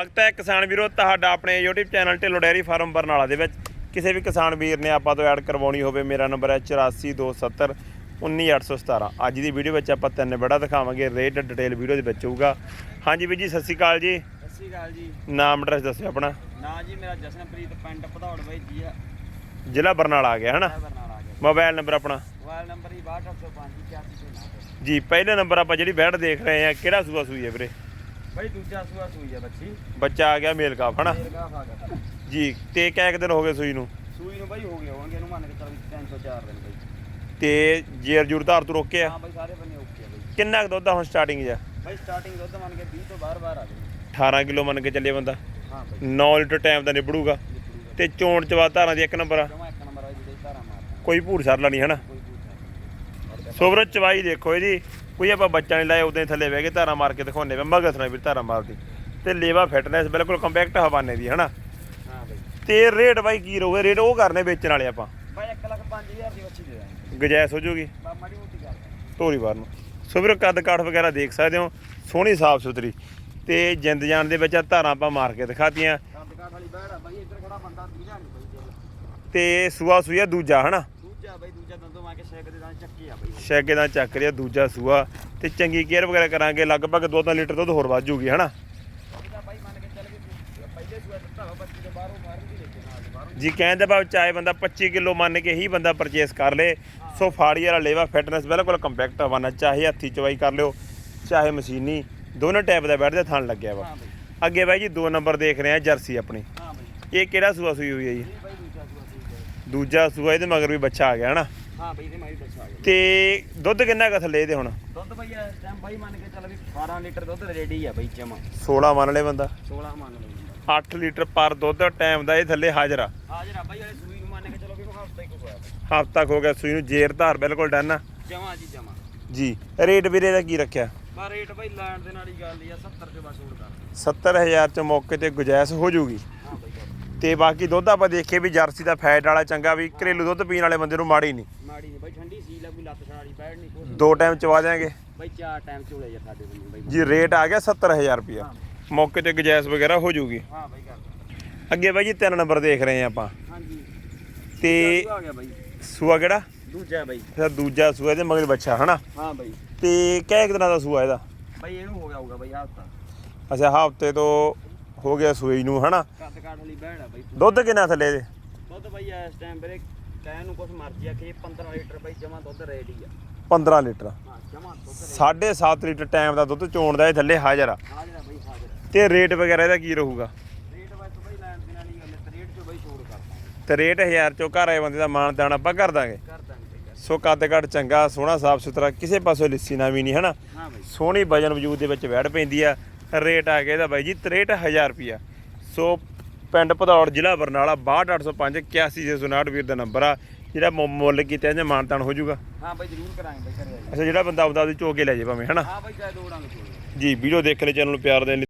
ਸਵਾਗਤ ਹੈ ਕਿਸਾਨ ਵੀਰੋ ਤੁਹਾਡਾ ਆਪਣੇ YouTube channel Dhillon dairy farm Barnala ਦੇ ਵਿੱਚ। ਕਿਸੇ ਵੀ ਕਿਸਾਨ ਵੀਰ ਨੇ ਆਪਾਂ ਤੋਂ ਐਡ ਕਰਵਾਉਣੀ ਹੋਵੇ ਮੇਰਾ ਨੰਬਰ ਹੈ 8427 19817 ਅੱਜ ਦੀ ਵੀਡੀਓ ਵਿੱਚ ਆਪਾਂ ਤਿੰਨ ਬੜਾ ਦਿਖਾਵਾਂਗੇ ਰੇਟ ਡਿਟੇਲ ਵੀਡੀਓ ਦੇ ਵਿੱਚ ਹੋਊਗਾ। ਹਾਂਜੀ ਵੀਰ ਜੀ ਸਤਿ ਸ਼੍ਰੀ ਅਕਾਲ ਜੀ। ਸਤਿ ਸ਼੍ਰੀ ਅਕਾਲ ਜੀ। ਨਾਮ ਐਡਰੈਸ ਦੱਸਿਓ ਆਪਣਾ। ਨਾਂ ਜੀ ਮੇਰਾ ਜਸ਼ਨਪ੍ਰੀਤ ਪਿੰਡ ਭਦੌੜ ਬਾਈ ਜੀ ਆ। ਜ਼ਿਲ੍ਹਾ ਬਰਨਾਲਾ ਆ ਗਿਆ ਹਨਾ? ਮੋਬਾਈਲ ਨੰਬਰ ਆਪਣਾ? ਮੋਬਾਈਲ ਨੰਬਰ ਹੀ 62805 8159 ਜੀ ਪਹਿਲੇ ਨੰਬਰ ਆਪਾਂ ਜਿਹੜੀ ਬੈਡ ਦੇਖ ਰਹੇ ਆ ਕਿਹੜਾ ਸੂਆ ਸੂਈ ਹੈ ਵੀਰੇ? ਬਾਈ ਦੂਜਾ ਸੂਆ ਸੂਈ ਆ ਬੱਚੀ। ਬੱਚਾ ਆ ਗਿਆ ਮੇਲ ਕਾਫ ਹਨਾ? ਗਿਆ। ਜੀ ਤੇ ਕਿੰਨੇ ਕੁ ਦਿਨ ਹੋ ਗਏ ਸੂਈ ਨੂੰ? ਸੂਈ ਨੂੰ ਬਾਈ ਹੋ ਗਏ ਹੋਣਗੇ ਇਹਨੂੰ ਮੰਨ ਕੇ ਚੱਲ 304 ਦਿਨ ਬਾਈ। ਤੇ ਜੇਰ ਜੂਰ ਧਾਰ ਤੋਂ ਰੋਕੇ ਆ ਹਾਂ ਬਾਈ ਸਾਰੇ ਬੰਨੇ ਓਕੇ ਆ ਬਾਈ। ਕਿੰਨਾ ਕੁ ਦੁੱਧ ਆ ਹੁਣ ਸਟਾਰਟਿੰਗ 'ਚ? ਬਾਈ ਸਟਾਰਟਿੰਗ ਦੁੱਧ ਮੰਨ ਕੇ 20 ਤੋਂ ਬਾਹਰ ਬਾਹਰ ਆ ਗਏ 18 ਕਿਲੋ ਮੰਨ ਕੇ ਚੱਲੇ ਬੰਦਾ। ਹਾਂ ਬਾਈ। 9 ਲੀਟਰ ਟਾਈਮ ਦਾ ਨਿਬੜੂਗਾ। ਤੇ ਚੋਣ ਚਵਾ ਧਾਰਾਂ ਦੀ ਇੱਕ ਨੰਬਰ ਆ? ਜਮਾ ਇੱਕ ਨੰਬਰ ਆ ਜੀ ਧਾਰਾ ਮਾਰਦਾ ਕੋਈ ਭੂਰ ਸਰਲਾ ਨਹੀਂ ਹਨਾ? ਕੋਈ ਸੋਬਰ ਚਵਾਈ ਦੇਖੋ ਇਹਦੀ। ਕੋਈ ਆਪਾਂ ਬੱਚਾ ਨਹੀਂ ਲਾਇਆ ਉਦੋਂ ਥੱਲੇ ਬਹਿ ਕੇ ਧਾਰਾਂ ਮਾਰ ਕੇ ਦਿਖਾਉਣੇ ਵੇ ਮਗਸ ਨਾ ਵੀ ਧਾਰਾਂ ਮਾਰਦੀ। ਤੇ ਲੇਵਾ ਫਿਟਨੈਸ ਬਿਲਕੁਲ ਕੰਪੈਕਟ ਹਵਾਨੇ ਦੀ ਹਨਾ? ਹਾਂ ਬਾਈ। ਤੇ ਰੇਟ ਬਾਈ ਕੀ ਰਹੂਗਾ? ਰੇਟ ਉਹ ਕਰਨੇ ਵੇਚਣ ਵਾਲੇ ਆਪਾਂ। ਬਾਈ 1 ਲੱਖ 5000 ਦੀ ਬੱਚੀ ਦੇ ਦਾਂਗੇ। ਗਜੈਸ ਹੋ ਜੂਗੀ? ਮਾੜੀ ਮੋਟੀ ਧੋਰੀ ਵਾਰ ਨੂੰ। ਸੋ ਵੀਰੋ ਕੱਦ ਕਾਠ ਵਗੈਰਾ ਦੇਖ ਸਕਦੇ ਹੋ। ਸੋਹਣੀ ਸਾਫ਼ ਸੁਥਰੀ। ਤੇ ਜਿੰਦ ਜਾਨ ਦੇ ਵਿੱਚ ਧਾਰਾਂ ਆਪਾਂ ਮਾਰ ਕੇ ਦਿਖਾਤੀਆਂ। ਕੱਦ ਕਾਠ ਵਾਲੀ ਬੈੜ ਆ ਬਾਈ ਇੱਧਰ ਖੜਾ ਬੰਦਾ ਦੀਦਾ ਨਹੀਂ ਬਾਈ ਦਿਲ ਤੇ ਸੂਆ ਸੂਆ ਦੂਜਾ ਹਨਾ? ਦੂਜਾ ਬਾਈ ਦੂਜਾ ਦੰਦੋਂ ਮਾ ਕੇ ਸ਼ੇਕ ਦੇ ਨਾਲ ਚੱਕੀ ਆ ਬਾਈ। ਸ਼ੈਗੇ ਦਾ ਚੱਕ ਰਿਹਾ ਦੂਜਾ ਸੂਆ। ਤੇ ਚੰਗੀ ਕੇਅਰ ਵਗੈਰਾ ਕਰਾਂਗੇ ਲਗਭਗ 2-3 ਲੀਟਰ ਦੁੱਧ ਹੋਰ ਵੱਧ ਜੂਗੀ ਹਨਾ? ਇਹਦਾ ਬਾਈ ਮੰਨ ਕੇ ਚੱਲ ਵੀ ਤੂੰ ਪਹਿਲੇ ਸੂਆ ਦਿੱਤਾ ਵਾ ਬੱਚੀ ਦੇ ਬਾਹਰੋਂ ਫਾਰਮ ਦੀ ਲੈ ਕੇ ਨਾਲ ਬਾਹਰੋਂ। ਜੀ ਕਹਿੰਦੇ ਬਾ ਚਾਹੇ ਬੰਦਾ 25 ਕਿਲੋ ਮੰਨ ਕੇ ਹੀ ਬੰਦਾ ਪਰਚੇਸ ਕਰ ਲੇ। ਸੋ ਫਾੜੀ ਵਾਲਾ ਲੇਵਾ ਫਿਟਨੈਸ ਬਿਲਕੁਲ ਕੰਪੈਕਟ ਹਵਾਨਾ ਚਾਹੇ ਹੱਥੀ ਚਵਾਈ ਕਰ ਲਿਓ ਚਾਹੇ ਮਸ਼ੀਨੀ ਦੋਨੋਂ ਟਾਈਪ ਦਾ ਬੈਠ ਦੇ ਥਣ ਲੱਗਿਆ ਵਾ। ਹਾਂ ਬਾਈ। ਅੱਗੇ ਬਾਈ ਜੀ ਦੋ ਨੰਬਰ ਦੇਖ ਰਹੇ ਆ ਜਰਸੀ ਆਪਣੀ। ਹਾਂ ਬਾਈ। ਇਹ ਕਿਹੜਾ ਸੂਆ ਸੂਈ ਹੋਈ ਹੈ ਜੀ? ਇਹ ਬਾਈ ਦੂਜਾ ਸੂਆ। ਸੂਈ ਦੂਜਾ ਸੂਆ ਇਹਦੇ ਮਗਰ ਵੀ ਬੱਚਾ ਆ ਗਿਆ ਹਨਾ? ਹਾਂ ਬਾਈ ਇਹਦੇ ਮਾਈ ਦੱਸਾ ਗਿਆ। ਤੇ ਦੁੱਧ ਕਿੰਨਾ ਕੁ ਥੱਲੇ ਇਹਦੇ ਹੁਣ? ਦੁੱਧ ਬਾਈ ਇਸ ਟਾਈਮ ਬਾਈ ਮੰਨ ਕੇ ਚੱਲ ਵੀ 18 ਲੀਟਰ ਦੁੱਧ ਰੈਡੀ ਆ ਬਾਈ ਜਮਾ। 16 ਮੰਨ ਲੈ ਬੰਦਾ। 16 ਮੰਨ ਲਓ 8 ਲੀਟਰ ਪਰ ਦੁੱਧ ਟਾਈਮ ਦਾ ਇਹ ਥੱਲੇ ਹਾਜ਼ਰ ਆ। ਹਾਜ਼ਰ ਆ ਬਾਈ ਵਾਲੇ ਸੂਈ ਨੂੰ ਮੰਨ ਕੇ ਚੱਲੋ ਵੀ ਹਫਤਾ ਹੀ ਕੁ ਹੋਇਆ ਹਫ਼ਤਾ ਹੋ ਗਿਆ ਸੂਈ ਨੂੰ ਜੇਰ ਧਾਰ ਬਿਲਕੁਲ ਡਨ ਆ। ਜਮਾ ਜੀ ਜਮਾ। ਜੀ ਰੇਟ ਵੀਰੇ ਦਾ ਕੀ ਰੱਖਿਆ? ਪਰ ਰੇਟ ਬਾਈ ਲੈਣ ਦੇ ਨਾਲ ਹੀ ਗੱਲ ਹੀ ਆ 70 ਚ ਬਸ ਛੋੜ ਕਰ। 70000 ਚ ਮੌਕੇ ਤੇ ਗੁਜਾਇਸ਼ ਹੋ ਜੂਗੀ। ਤੇ ਬਾਕੀ ਦੁੱਧ ਆਪਾਂ ਦੇਖੇ ਵੀ ਜਰਸੀ ਦਾ ਫੈਟ ਵਾਲਾ ਚੰਗਾ ਵੀ ਘਰੇਲੂ ਦੁੱਧ ਪੀਣ ਵਾਲੇ ਬੰਦੇ ਨੂੰ ਮਾੜੀ ਨਹੀਂ। ਮਾੜੀ ਨਹੀਂ ਬਾਈ ਠੰਡੀ ਸੀ ਲਾ ਕੋਈ ਲੱਤ ਛਾੜੀ ਪੈੜ ਨਹੀਂ ਕੁਛ ਦੋ ਟਾਈਮ ਚਵਾ ਦਿਆਂਗੇ। ਬਾਈ ਚਾਰ ਟਾਈਮ ਝੋਲੇ ਜਾਂ ਸਾਡੇ ਕੋਲ ਬਾਈ। ਜੀ ਰੇਟ ਆ ਗਿਆ 70000 ਰੁਪਿਆ ਮੌਕੇ ਤੇ ਗੁਜਾਇਸ਼ ਵਗੈਰਾ ਹੋ ਜੂਗੀ। ਹਾਂ ਬਾਈ ਕਰ ਅੱਗੇ ਬਾਈ ਜੀ ਤਿੰਨ ਨੰਬਰ ਦੇਖ ਰਹੇ ਆ ਆਪਾਂ। ਹਾਂਜੀ। ਤੇ ਦੂਜਾ ਆ ਗਿਆ ਬਾਈ। ਸੂਆ ਕਿਹੜਾ? ਦੂਜਾ ਬਾਈ। ਫਿਰ ਦੂਜਾ ਸੂਆ ਇਹਦੇ ਮਗਰ ਬੱਚਾ ਹਨਾ? ਹਾਂ ਬਾਈ। ਤੇ ਕਿਹ ਦਿਨਾਂ ਦਾ ਸੂਆ ਇਹਦਾ? ਬਾਈ ਇਹਨੂੰ ਹੋ ਗਿਆ ਹੋਊਗਾ ਬਾਈ ਹਫਤਾ। ਅੱਛਾ ਹਫ਼ਤੇ ਤੋਂ ਹੋ ਗਿਆ ਸੂਈ ਨੂੰ ਹਨਾ? ਕੱਦ ਕਾਠ ਵਾਲੀ ਬਹਿਣ ਆ ਬਾਈ ਦੁੱਧ ਕਿੰਨਾ ਥੱਲੇ ਇਹਦੇ ਦੁੱਧ ਬਾਈ ਇਸ ਟਾਈਮ ਵੀਰੇ ਕਹਿਣ ਨੂੰ ਕੁਛ ਮਰਜ਼ੀ ਆ ਕਿ 15 ਲੀਟਰ ਬਾਈ ਜਮਾ ਦੁੱਧ ਰੈਡੀ ਆ। 15 ਲੀਟਰ। ਹਾਂ ਜਮਾ ਦੁੱਧ ready 7.5 ਲੀਟਰ ਟਾਈਮ ਦਾ ਦੁੱਧ ਚੋਣ ਦਾ ਇਹ ਥੱਲੇ ਹਾਜ਼ਰ ਆ। ਹਾਜ਼ਰ ਆ ਬਾਈ ਹਾਜ਼ਰ ਆ। ਤੇ ਰੇਟ ਵਗੈਰਾ ਇਹਦਾ ਕੀ ਰਹੂਗਾ? ਰੇਟ ਬਸ ਬਾਈ ਲੈਣ ਦੇ ਨਾਲ ਹੀ ਗੱਲ ਹੈ, ਤੇ ਰੇਟ ਚੋਂ ਬਾਈ ਛੋੜ ਕਰਦਾ ਤੇ ਰੇਟ 1000 ਚੋਂ ਘਰ ਆਏ ਬੰਦੇ ਦਾ ਮਾਣ ਤਾਣ ਆਪਾਂ ਕਰ ਦਾਂਗੇ। ਕਰ ਦਾਂਗੇ ਬਾਈ ਕਰ ਸੋ ਕੱਦ ਕੱਦ ਚੰਗਾ ਸੋਹਣਾ ਸਾਫ਼ ਸੁਥਰਾ ਕਿਸੇ ਪਾਸੋਂ ਲਿੱਸੀ ਨਾ ਵੀ ਨਹੀਂ ਹਨਾ? ਹਾਂ ਬਾਈ। ਸੋਹਣੀ ਵਜਨ ਵਜੂਦ ਦੇ ਵਿੱਚ ਵੈੜ ਪੈਂਦੀ ਆ। ਰੇਟ ਆ ਗਿਆ ਇਹਦਾ ਬਾਈ ਜੀ 63000 ਰੁਪਿਆ ਸੋ ਪਿੰਡ ਭਦੌੜ ਜ਼ਿਲ੍ਹਾ ਬਰਨਾਲਾ 62805 81659 ਵੀਰ ਦਾ ਨੰਬਰ ਆ। ਜਿਹੜਾ ਮੁੱਲ ਕੀਤਾ ਇਹਨੇ ਮਾਨਤਾਨ ਹੋ ਜਾਊਗਾ। ਹਾਂ ਬਾਈ ਜ਼ਰੂਰ ਕਰਾਂਗੇ ਬਾਈ ਜੀ। ਅੱਛਾ ਜਿਹੜਾ ਬੰਦਾ ਆਉਂਦਾ ਉਹਦੀ ਚੋ ਕੇ ਲੈ ਜੇ ਭਾਵੇਂ ਹਨਾ? ਹਾਂ ਬਾਈ ਚਾਹੇ ਦੋ ਡੰਗ ਛੋੜ ਜੀ ਵੀਡੀਓ ਦੇਖਣ ਲਈ ਚੈਨਲ ਨੂੰ ਪਿਆਰ ਲਈ।